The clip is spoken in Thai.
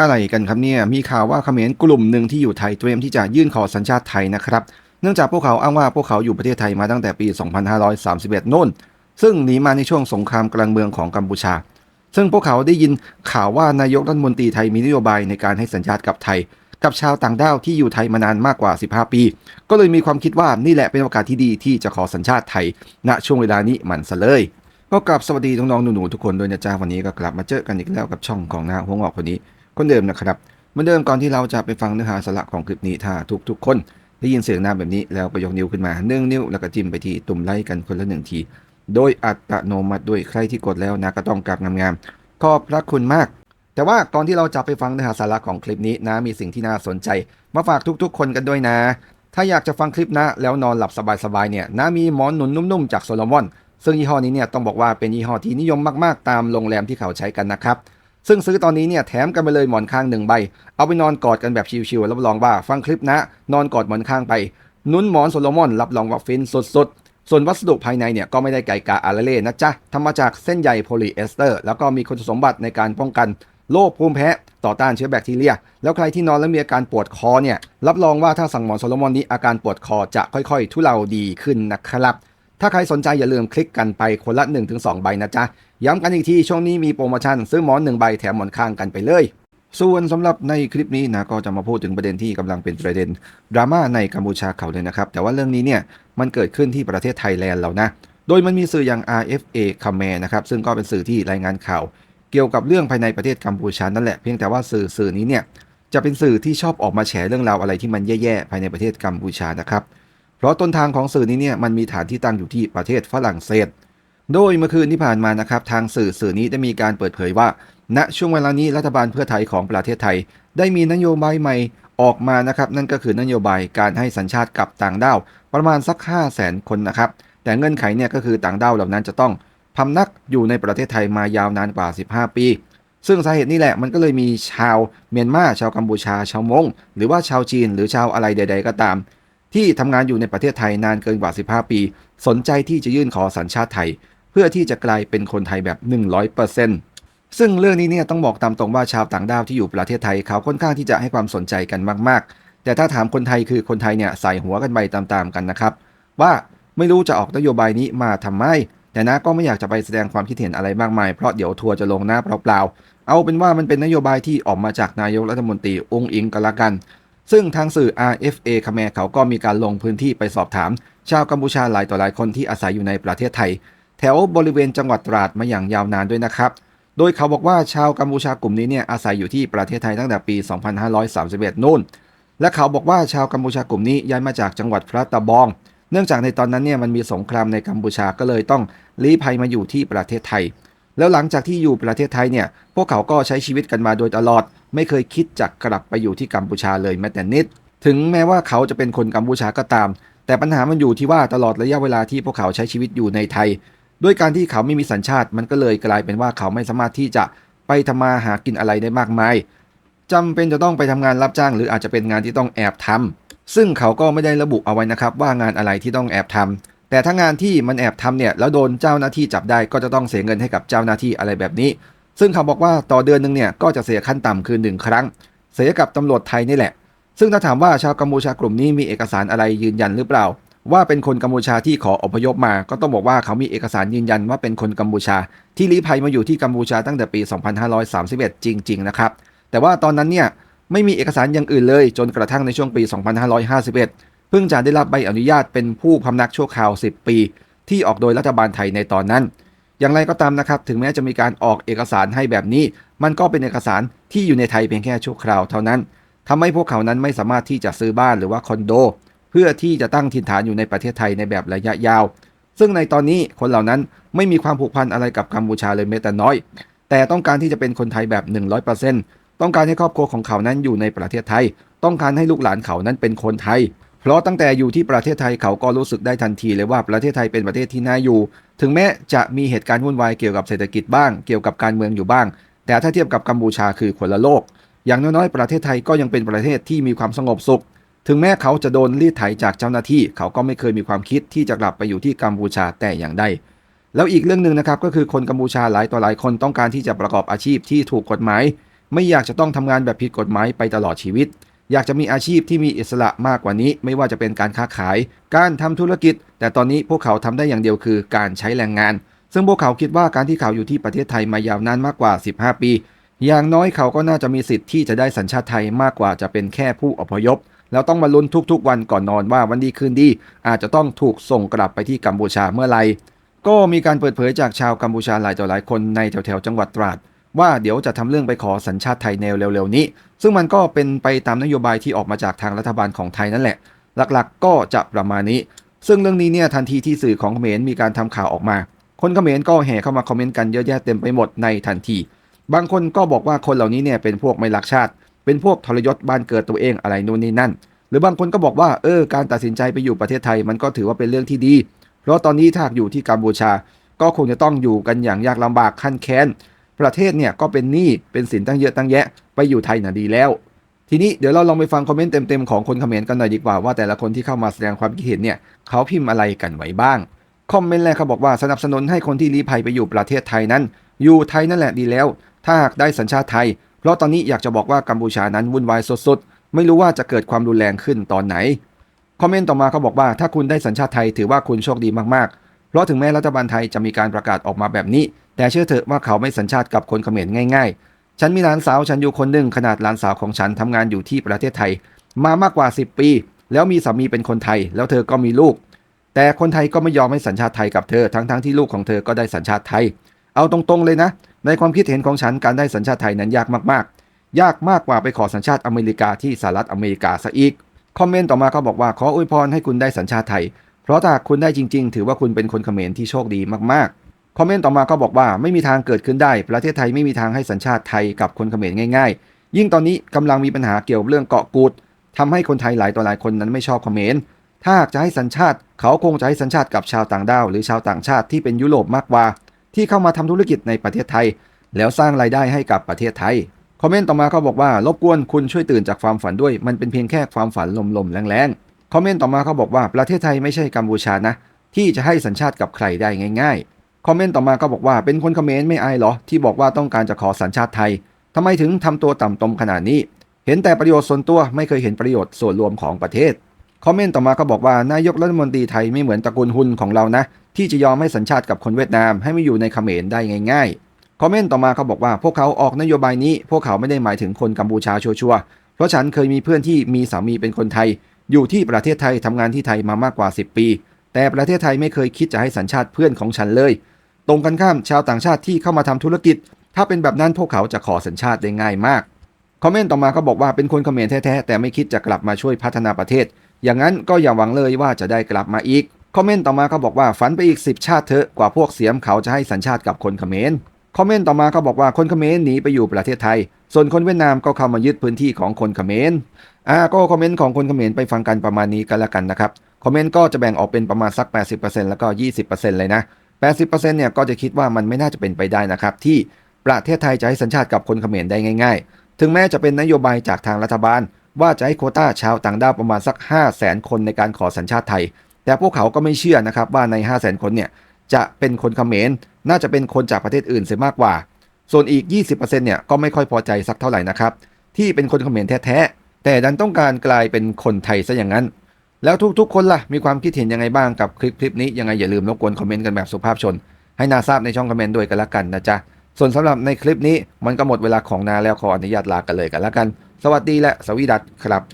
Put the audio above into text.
อะไรกันครับเนี่ย มีข่าวว่าเขมรกลุ่มหนึ่งที่อยู่ไทยเตรียมที่จะยื่นขอสัญชาติไทยนะครับ เนื่องจากพวกเขาอ้างว่าพวกเขาอยู่ประเทศไทยมาตั้งแต่ปี 2531 โน่น ซึ่งหนีมาในช่วงสงครามกลางเมืองของกัมพูชา ซึ่งพวกเขาได้ยินข่าวว่านายกรัฐมนตรีไทยมีนโยบายในการให้สัญชาติกับไทย กับชาวต่างด้าวที่อยู่ไทยมานานมากกว่า 15 ปี ก็เลยมีความคิดว่านี่แหละเป็นโอกาสที่ดีที่จะขอสัญชาติไทย ณ ช่วงเวลานี้มันซะเลยก็กลับสวัสดีน้องๆหนูๆทุกคนด้วยนะจ๊ะวันนี้ก็กลับมาเจอกันอีกแล้วกับช่องของนาหัวงอกคนนี้ คนเดิมนะครับเหมือนเดิมก่อนที่เราจะไปฟังเนื้อหาสาระของคลิปนี้ถ้าทุกๆ คนได้ยินเสียงน้าแบบนี้แล้วก็ยกนิ้วขึ้นมาหนึ่งนิ้วแล้วก็จิ้มไปที่ตุ่มไลค์กันคนละหนึ่งที โดยอัตโนมัติด้วยใครที่กดแล้วนะก็ต้องกลับงามๆขอบพระคุณมาก แต่ว่าก่อนที่เราจะไปฟังเนื้อหาสาระของคลิปนี้นะมีสิ่งที่น่าสนใจ มาฝากทุกๆ คนกันด้วยนะ ถ้าอยากจะฟังคลิปนะแล้วนอนหลับสบายๆเนี่ยนะมีหมอนหนุนนุ่มๆจากโซโลมอนซึ่งยี่ห้อนี้เนี่ยต้องบอกว่าเป็นยี่ห้อที่นิยมมากๆ ตามโรงแรมที่เขาใช้กันนะครับ ซึ่งซื้อตอนนี้เนี่ยแถมกันไปเลยหมอนข้างหนึ่งใบ เอาไปนอนกอดกันแบบชิวๆรับรองว่าฟังคลิปนะ นอนกอดหมอนข้างไป นุ่นหมอนโซโลมอนรับรองว่าฟินสุดๆ ส่วนวัสดุภายในเนี่ยก็ไม่ได้ไก่กาอาราเล่นะจ๊ะทำมาจากเส้นใยโพลีเอสเตอร์ แล้วก็มีคุณสมบัติในการป้องกันโรคภูมิแพ้ต่อต้านเชื้อแบคทีเรีย แล้วใครที่นอนแล้วมีอาการปวดคอเนี่ยรับรองว่าถ้าสั่งหมอนโซโลมอนนี้อาการปวดคอจะค่อยๆ ทุเลาดีขึ้นนะครับ ถ้าใครสนใจอย่าลืมคลิกกันไปคนละ 1-2 ใบนะจ๊ะ ย้ำกันอีกทีช่วงนี้มีโปรโมชั่น ซื้อหมอน 1 ใบแถมหมอนข้างกันไปเลย ส่วนสำหรับในคลิปนี้นะก็จะมาพูดถึงประเด็นที่กำลังเป็นประเด็นดราม่าในกัมพูชาเขาเลยนะครับ แต่ว่าเรื่องนี้เนี่ยมันเกิดขึ้นที่ประเทศไทยแลนด์เรานะ โดยมันมีสื่ออย่าง RFA คาเมนะครับซึ่งก็เป็นสื่อที่รายงานข่าว เกี่ยวกับเรื่องภายในประเทศกัมพูชานั่นแหละเพียงแต่ว่าสื่อสื่อนี้เนี่ยจะเป็นสื่อที่ชอบออกมาแฉเรื่องราวอะไรที่มันแย่ๆภายในประเทศกัมพูชานะครับ ราะต้นทางของสื่อนี้เนี่ยมันมีฐานที่ตั้งอยู่ที่ประเทศฝรั่งเศส โดยเมื่อคืนที่ผ่านมานะครับทางสื่อสื่อนี้ได้มีการเปิดเผยว่า ณช่วงเวลานี้รัฐบาลเพื่อไทยของประเทศไทย ได้มีนโยบายใหม่ออกมานะครับนั่นก็คือนโยบายการให้สัญชาติกับต่างด้าวประมาณสัก 5 0 0แสนคนนะครับแต่เงื่อนไขเนี่ยก็คือต่างด้าวเหล่านั้นจะต้องพำนักอยู่ในประเทศไทยมายาวนานกว่า 15 ปี ซึ่งสาเหตุนี้แหละมันก็เลยมีชาวเมียนมาชาวกัมพูชาชาวมงหรือว่าชาวจีน หรือชาวอะไรใด ๆ ก็ตาม ที่ทำงานอยู่ในประเทศไทยนานเกินกว่า 15 ปี สนใจที่จะยื่นขอสัญชาติไทย เพื่อที่จะกลายเป็นคนไทยแบบ 100%ซึ่งเรื่องนี้เนี่ยต้องบอกตามตรงว่าชาวต่างด้าวที่อยู่ประเทศไทยเขาค่อนข้างที่จะให้ความสนใจกันมาก ๆ แต่ถ้าถามคนไทยคือคนไทยเนี่ยใส่หัวกันไปตามๆกันนะครับ ว่าไม่รู้จะออกนโยบายนี้มาทำไม แต่นะก็ไม่อยากจะไปแสดงความคิดเห็นอะไรมากมาย เพราะเดี๋ยวทัวร์จะลงหน้าเปล่าๆ เอาเป็นว่ามันเป็นนโยบายที่ออกมาจากนายกรัฐมนตรีองค์อิงก็แล้วกัน ซึ่งทางสื่อ RFA คาแมเขาก็มีการลงพื้นที่ไปสอบถาม ชาวกัมพูชาหลายต่อหลายคนที่อาศัยอยู่ในประเทศไทย แถวบริเวณจังหวัดตราดมาอย่างยาวนานด้วยนะครับ โดยเขาบอกว่าชาวกัมพูชากลุ่มนี้เนี่ยอาศัยอยู่ที่ประเทศไทยตั้งแต่ปี 2531นู่น และเขาบอกว่าชาวกัมพูชากลุ่มนี้ย้ายมาจากจังหวัดพระตะบอง เนื่องจากในตอนนั้นเนี่ยมันมีสงครามในกัมพูชาก็เลยต้องลี้ภัยมาอยู่ที่ประเทศไทย แล้วหลังจากที่อยู่ประเทศไทยเนี่ย พวกเขาก็ใช้ชีวิตกันมาโดยตลอด ไม่เคยคิดจะกลับไปอยู่ที่กัมพูชาเลยแม้แต่นิด ถึงแม้ว่าเขาจะเป็นคนกัมพูชาก็ตาม แต่ปัญหามันอยู่ที่ว่าตลอดระยะเวลาที่พวกเขาใช้ชีวิตอยู่ในไทย ด้วยการที่เขาไม่มีสัญชาติ มันก็เลยกลายเป็นว่าเขาไม่สามารถที่จะไปทำมาหากินอะไรได้มากมายจำเป็นจะต้องไปทำงานรับจ้าง หรืออาจจะเป็นงานที่ต้องแอบทำซึ่งเขาก็ไม่ได้ระบุเอาไว้นะครับว่างานอะไรที่ต้องแอบทำ แต่ถ้างานที่มันแอบทำเนี่ยแล้วโดนเจ้าหน้าที่จับได้ก็จะต้องเสียเงินให้กับเจ้าหน้าที่อะไรแบบนี้ ซึ่งเขาบอกว่าต่อเดือนหนึ่งเนี่ยก็จะเสียขั้นต่ำคือหนึ่งครั้ง เสียกับตำรวจไทยนี่แหละ ซึ่งถ้าถามว่าชาวกัมพูชากลุ่มนี้มีเอกสารอะไรยืนยันหรือเปล่า ว่าเป็นคนกัมพูชาที่ขออพยพมา ก็ต้องบอกว่าเขามีเอกสารยืนยันว่าเป็นคนกัมพูชา ที่ลี้ภัยมาอยู่ที่กัมพูชาตั้งแต่ปี 2531 จริง ๆ นะครับ แต่ว่าตอนนั้นเนี่ยไม่มีเอกสารอย่างอื่นเลย จนกระทั่งในช่วงปี 2551 เพิ่งจะได้รับใบอนุญาตเป็นผู้พำนักชั่วคราว 10 ปี ที่ออกโดยรัฐบาลไทยในตอนนั้น อย่างไรก็ตามนะครับ ถึงแม้จะมีการออกเอกสารให้แบบนี้ มันก็เป็นเอกสารที่อยู่ในไทยเพียงแค่ชั่วคราวเท่านั้นทำให้พวกเขานั้นไม่สามารถที่จะซื้อบ้านหรือว่าคอนโด เพื่อที่จะตั้งถิ่นฐานอยู่ในประเทศไทยในแบบระยะยาว ซึ่งในตอนนี้คนเหล่านั้นไม่มีความผูกพันอะไรกับกัมพูชาเลยแม้แต่น้อย แต่ต้องการที่จะเป็นคนไทยแบบ 100%ต้องการให้ครอบครัวของเขานั้นอยู่ในประเทศไทย ต้องการให้ลูกหลานเขานั้นเป็นคนไทย เพราะตั้งแต่อยู่ที่ประเทศไทยเขาก็รู้สึกได้ทันทีเลยว่าประเทศไทยเป็นประเทศที่น่าอยู่ ถึงแม้จะมีเหตุการณ์วุ่นวายเกี่ยวกับเศรษฐกิจบ้าง เกี่ยวกับการเมืองอยู่บ้าง แต่ถ้าเทียบกับกัมพูชาคือคนละโลก อย่างน้อยๆ ประเทศไทยก็ยังเป็นประเทศที่มีความสงบสุข ถึงแม้เขาจะโดนรีดไถจากเจ้าหน้าที่ เขาก็ไม่เคยมีความคิดที่จะกลับไปอยู่ที่กัมพูชาแต่อย่างใด แล้วอีกเรื่องหนึ่งนะครับก็คือคนกัมพูชาหลายต่อหลายคนต้องการที่จะประกอบอาชีพที่ถูกกฎหมาย ไม่อยากจะต้องทำงานแบบผิดกฎหมายไปตลอดชีวิต อยากจะมีอาชีพที่มีอิสระมากกว่านี้ ไม่ว่าจะเป็นการค้าขาย การทำธุรกิจ แต่ตอนนี้พวกเขาทำได้อย่างเดียวคือการใช้แรงงาน ซึ่งพวกเขาคิดว่าการที่เขาอยู่ที่ประเทศไทยมายาวนานมากกว่า 15 ปี อย่างน้อยเขาก็น่าจะมีสิทธิ์ที่จะได้สัญชาติไทยมากกว่าจะเป็นแค่ผู้อพยพ แล้วต้องมาลุ้นทุกๆ วันก่อนนอนว่าวันดีคืนดี อาจจะต้องถูกส่งกลับไปที่กัมพูชาเมื่อไหร่ก็มีการเปิดเผยจากชาวกัมพูชาหลายต่อหลายคนในแถวๆจังหวัดตราด ว่าเดี๋ยวจะทำเรื่องไปขอสัญชาติไทยแนวเร็วๆนี้ ซึ่งมันก็เป็นไปตามนโยบายที่ออกมาจากทางรัฐบาลของไทยนั่นแหละ หลักๆ ก็จะประมาณนี้ ซึ่งเรื่องนี้เนี่ยทันทีที่สื่อของเขมรมีการทำข่าวออกมา คนเขมรก็แห่เข้ามาคอมเมนต์กันเยอะแยะเต็มไปหมดในทันที บางคนก็บอกว่าคนเหล่านี้เนี่ยเป็นพวกไม่รักชาติ เป็นพวกทรยศบ้านเกิดตัวเองอะไรนู่นนี่นั่น หรือบางคนก็บอกว่าเออการตัดสินใจไปอยู่ประเทศไทยมันก็ถือว่าเป็นเรื่องที่ดี เพราะตอนนี้ถ้าอยู่ที่กัมพูชา ก็คงจะต้องอยู่กันอย่างยากลำบากขั้นแค้น ประเทศเนี่ยก็เป็นหนี้เป็นสินตั้งเยอะตั้งแยะ ไปอยู่ไทยน่ะดีแล้ว ทีนี้เดี๋ยวเราลองไปฟังคอมเมนต์เต็มๆของคนเขมรกันหน่อยดีกว่าว่าแต่ละคนที่เข้ามาแสดงความคิดเห็นเนี่ยเขาพิมพ์อะไรกันไว้บ้างคอมเมนต์แรกเขาบอกว่าสนับสนุนให้คนที่ลี้ภัยไปอยู่ประเทศไทยนั้น อยู่ไทยนั่นแหละดีแล้ว ถ้าหากได้สัญชาติไทย เพราะตอนนี้อยากจะบอกว่ากัมพูชานั้นวุ่นวายสุดๆ ไม่รู้ว่าจะเกิดความรุนแรงขึ้นตอนไหน คอมเมนต์ต่อมาเขาบอกว่าถ้าคุณได้สัญชาติไทยถือว่าคุณโชคดีมากๆ เพราะถึงแม้รัฐบาลไทยจะมีการประกาศออกมาแบบนี้ แต่เชื่อเถอะว่าเขาไม่สัญชาติกับคนเขมรง่ายๆ ฉันมีหลานสาวฉันอยู่คนหนึ่งขนาดหลานสาวของฉันทำงานอยู่ที่ประเทศไทย มามากกว่า 10 ปี แล้วมีสามีเป็นคนไทย แล้วเธอก็มีลูก แต่คนไทยก็ไม่ยอมให้สัญชาติไทยกับเธอทั้งๆทที่ลูกของเธอก็ได้สัญชาติไทย เอาตรงๆเลยนะ ในความคิดเห็นของฉันการได้สัญชาติไทยนั้นยากมากๆ ยากมากกว่าไปขอสัญชาติอเมริกาที่สหรัฐอเมริกาซะอีกคอมเมนต์ต่อมาเขาบอกว่าขออวยพรให้คุณได้สัญชาติไทย เพราะถ้าคุณได้จริง ๆ ถือว่าคุณเป็นคนเขมรที่โชคดีมากๆ คอมเมนต์ต่อมาก็บอกว่าไม่มีทางเกิดขึ้นได้ ประเทศไทยไม่มีทางให้สัญชาติไทยกับคนเขมรง่ายๆ ยิ่งตอนนี้กำลังมีปัญหาเกี่ยวกับเรื่องเกาะกูดทำให้คนไทยหลายต่อหลายคนนั้นไม่ชอบเขมรถ้าหากจะให้สัญชาติ เขาคงจะให้สัญชาติกับชาวต่างด้าวหรือชาวต่างชาติที่เป็นยุโรปมากกว่า ที่เข้ามาทำธุรกิจในประเทศไทย แล้วสร้างรายได้ให้กับประเทศไทยคอมเมนต์ต่อมาเขาบอกว่ารบกวนคุณช่วยตื่นจากความฝันด้วย มันเป็นเพียงแค่ความฝันลมๆแรงๆคอมเมนต์ต่อมาเขาบอกว่าประเทศไทยไม่ใช่กัมพูชานะ ที่จะให้สัญชาติกับใครได้ง่าย ๆ คอมเมนต์ต่อมาก็บอกว่าเป็นคนเขมรไม่อายเหรอ ที่บอกว่าต้องการจะขอสัญชาติไทยทำไมถึงทำตัวต่ำตมขนาดนี้ เห็นแต่ประโยชน์ส่วนตัวไม่เคยเห็นประโยชน์ส่วนรวมของประเทศคอมเมนต์ต่อมาก็บอกว่านายกรัฐมนตรีไทยไม่เหมือนตระกูลฮุนของเรานะ ที่จะยอมให้สัญชาติกับคนเวียดนามให้ไม่อยู่ในเขมรได้ง่ายๆคอมเมนต์ต่อมาเขาบอกว่าพวกเขาออกนโยบายนี้ พวกเขาไม่ได้หมายถึงคนกัมพูชาชัวร์ๆเพราะฉันเคยมีเพื่อนที่มีสามีเป็นคนไทย อยู่ที่ประเทศไทยทำงานที่ไทยมามากกว่า 10 ปี แต่ประเทศไทยไม่เคยคิดจะให้สัญชาติเพื่อนของฉันเลย ตรงกันข้ามชาวต่างชาติที่เข้ามาทำธุรกิจ ถ้าเป็นแบบนั้นพวกเขาจะขอสัญชาติได้ง่ายมาก คอมเมนต์ต่อมาก็บอกว่าเป็นคนเขมรแท้ๆแต่ไม่คิดจะกลับมาช่วยพัฒนาประเทศ อย่างนั้นก็อย่าหวังเลยว่าจะได้กลับมาอีก คอมเมนต์ต่อมาเขาบอกว่าฝันไปอีก 10 ชาติเถอะกว่าพวกเสียมเขาจะให้สัญชาติกับคนเขมร คอมเมนต์ต่อมาเขาบอกว่าคนเขมรหนีไปอยู่ประเทศไทย ส่วนคนเวียดนามก็เข้ามายึดพื้นที่ของคนเขมร อ่าก็คอมเมนต์ของคนเขมรไปฟังกันประมาณนี้กันละกันนะครับ คอมเมนต์ก็จะแบ่งออกเป็นประมาณสัก 80%แล้วก็ 20%เลยนะ 80%เนี่ยก็จะคิดว่ามันไม่น่าจะเป็นไปได้นะครับที่ประเทศไทยจะให้สัญชาติกับคนเขมรได้ง่าย ๆ ถึงแม้จะเป็นนโยบายจากทางรัฐบาล ว่าจะให้โคต้าชาวต่างด้าวประมาณสัก 5 0 0แสนคนในการขอสัญชาติไทย แต่พวกเขาก็ไม่เชื่อนะครับว่าใน 5 0 0แสนคนเนี่ยจะเป็นคนเขมร น่าจะเป็นคนจากประเทศอื่นเสียมากกว่า ส่วนอีก 20%เนี่ยก็ไม่ค่อยพอใจสักเท่าไหร่นะครับที่เป็นคนเขมรแท้ๆแต่ดันต้องการกลายเป็นคนไทยซะอย่างนั้น แล้วทุกๆคนล่ะ มีความคิดเห็นยังไงบ้างกับคลิปคลิปนี้ยังไงอย่าลืมรบกวนคอมเมนต์กันแบบสุภาพชน ให้นาทราบในช่องคอมเมนต์ด้วยกันละกันนะจ๊ะ ส่วนสำหรับในคลิปนี้มันก็หมดเวลาของนาแล้วขออนุญาตลากันเลยกันละกัน สวัสดีและสวีดัตครับ